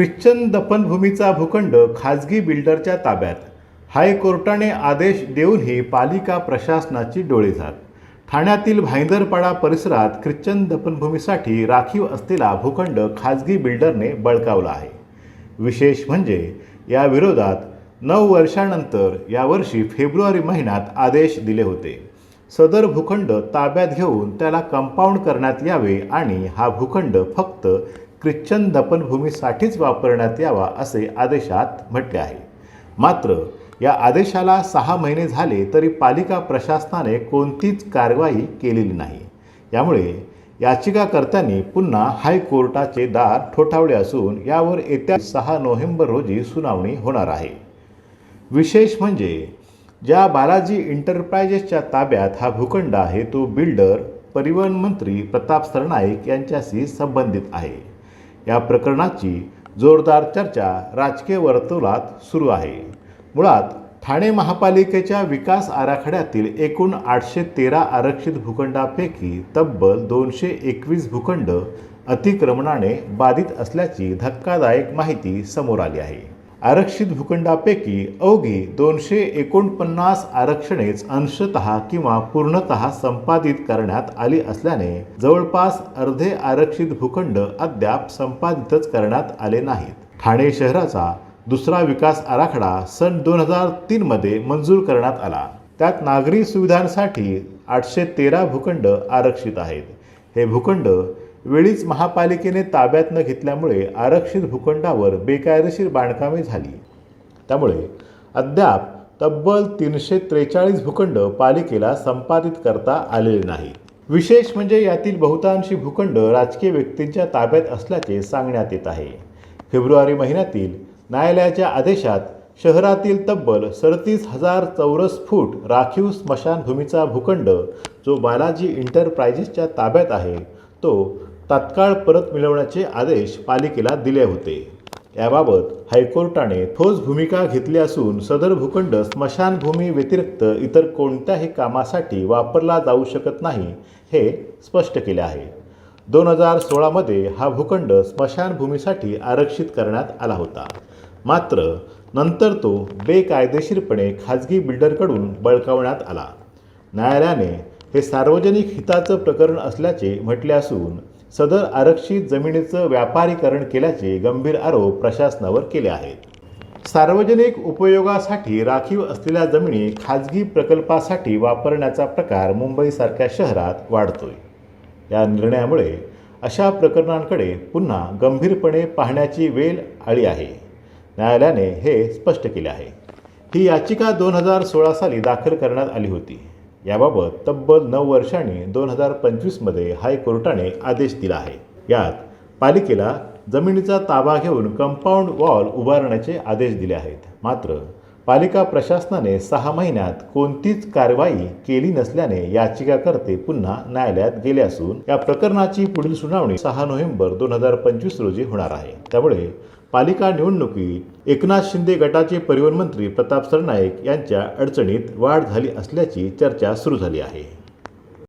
Christian दफनभूमीचा भूखंड खाजगी बिल्डरच्या ताब्यात. हायकोर्टाने आदेश देऊनही पालिका प्रशासनाची डोळेझाक. ठाण्यातील भाईंदरपाडा परिसरात ख्रिश्चन दफनभूमीसाठी राखीव असलेला भूखंड खाजगी बिल्डरने बळकावला आहे. विशेष म्हणजे या विरोधात नऊ वर्षानंतर यावर्षी फेब्रुवारी महिन्यात आदेश दिले होते. सदर भूखंड ताब्यात घेऊन त्याला कंपाऊंड करण्यात यावे आणि हा भूखंड फक्त ख्रिश्चन दफनभूमीसाठीच वापरण्यात यावा असे आदेशात म्हटले आहे. मात्र या आदेशाला सहा महिने झाले तरी पालिका प्रशासनाने कोणतीच कारवाई केलेली नाही. यामुळे याचिकाकर्त्यांनी पुन्हा हायकोर्टाचे दार ठोठावले असून यावर येत्या सहा नोव्हेंबर रोजी सुनावणी होणार आहे. विशेष म्हणजे ज्या बालाजी इंटरप्रायजेसच्या ताब्यात हा भूखंड आहे तो बिल्डर परिवहन मंत्री प्रताप सरनाईक यांच्याशी संबंधित आहे. या प्रकरणाची जोरदार चर्चा राजकीय वर्तुळात सुरू आहे. मुळात ठाणे महापालिकेच्या विकास आराखड्यातील एकूण आठशे तेरा आरक्षित भूखंडापैकी तब्बल दोनशे एकवीस भूखंड अतिक्रमणाने बाधित असल्याची धक्कादायक माहिती समोर आली आहे. आरक्षित भूखंडापैकी अवघी दोनशे एकोणपन्नास आरक्षणेच अंशतः किंवा पूर्णतः संपादित करण्यात आली असल्याने जवळपास अर्धे आरक्षित भूखंड अद्याप संपादितच करण्यात आले नाहीत. ठाणे शहराचा दुसरा विकास आराखडा सन दोन हजार तीनमध्ये मंजूर करण्यात आला. त्यात नागरी सुविधांसाठी आठशे तेरा भूखंड आरक्षित आहेत. हे भूखंड वेळीच महापालिकेने ताब्यात न घेतल्यामुळे आरक्षित भूखंडावर बेकायदेशीर बांधकामे झाली. त्यामुळे अद्याप तब्बल तीनशे त्रेचाळीस भूखंड पालिकेला संपादित करता आलेले नाहीत. विशेष म्हणजे यातील बहुतांशी भूखंड राजकीय व्यक्तींच्या ताब्यात असल्याचे सांगण्यात येत आहे. फेब्रुवारी महिन्यातील न्यायालयाच्या आदेशात शहरातील तब्बल सडतीस हजार चौरस फूट राखीव स्मशानभूमीचा भूखंड जो बालाजी इंटरप्राइजेसच्या ताब्यात आहे तो तात्काळ परत मिळवण्याचे आदेश पालिकेला दिले होते. याबाबत हायकोर्टाने ठोस भूमिका घेतली असून सदर भूखंड स्मशानभूमी व्यतिरिक्त इतर कोणत्याही कामासाठी वापरला जाऊ शकत नाही हे स्पष्ट केले आहे. दोन हजार सोळामध्ये हा भूखंड स्मशानभूमीसाठी आरक्षित करण्यात आला होता. मात्र नंतर तो बेकायदेशीरपणे खाजगी बिल्डरकडून बळकावण्यात आला. न्यायालयाने हे सार्वजनिक हिताचं प्रकरण असल्याचे म्हटले असून सदर आरक्षित जमिनीचं व्यापारीकरण केल्याचे गंभीर आरोप प्रशासनावर केले आहेत. सार्वजनिक उपयोगासाठी राखीव असलेल्या जमिनी खाजगी प्रकल्पासाठी वापरण्याचा प्रकार मुंबईसारख्या शहरात वाढतोय. या निर्णयामुळे अशा प्रकरणांकडे पुन्हा गंभीरपणे पाहण्याची वेळ आली आहे. न्यायालयाने हे स्पष्ट केले आहे. ही याचिका दोन हजार सोळा साली दाखल करण्यात आली होती. याबाबत तब्बल नऊ वर्षांनी दोन हजार पंचवीसमध्ये हायकोर्टाने आदेश दिला आहे. यात पालिकेला जमिनीचा ताबा घेऊन कंपाऊंड वॉल उभारण्याचे आदेश दिले आहेत. मात्र पालिका प्रशासनाने सहा महिन्यात कोणतीच कारवाई केली नसल्याने याचिकाकर्ते पुन्हा न्यायालयात गेले असून या प्रकरणाची पुढील सुनावणी सहा नोव्हेंबर दोन हजार पंचवीस रोजी होणार आहे. त्यामुळे पालिका निवडणुकीत एकनाथ शिंदे गटाचे परिवहन मंत्री प्रताप सरनाईक यांच्या अडचणीत वाढ झाली असल्याची चर्चा सुरू झाली आहे.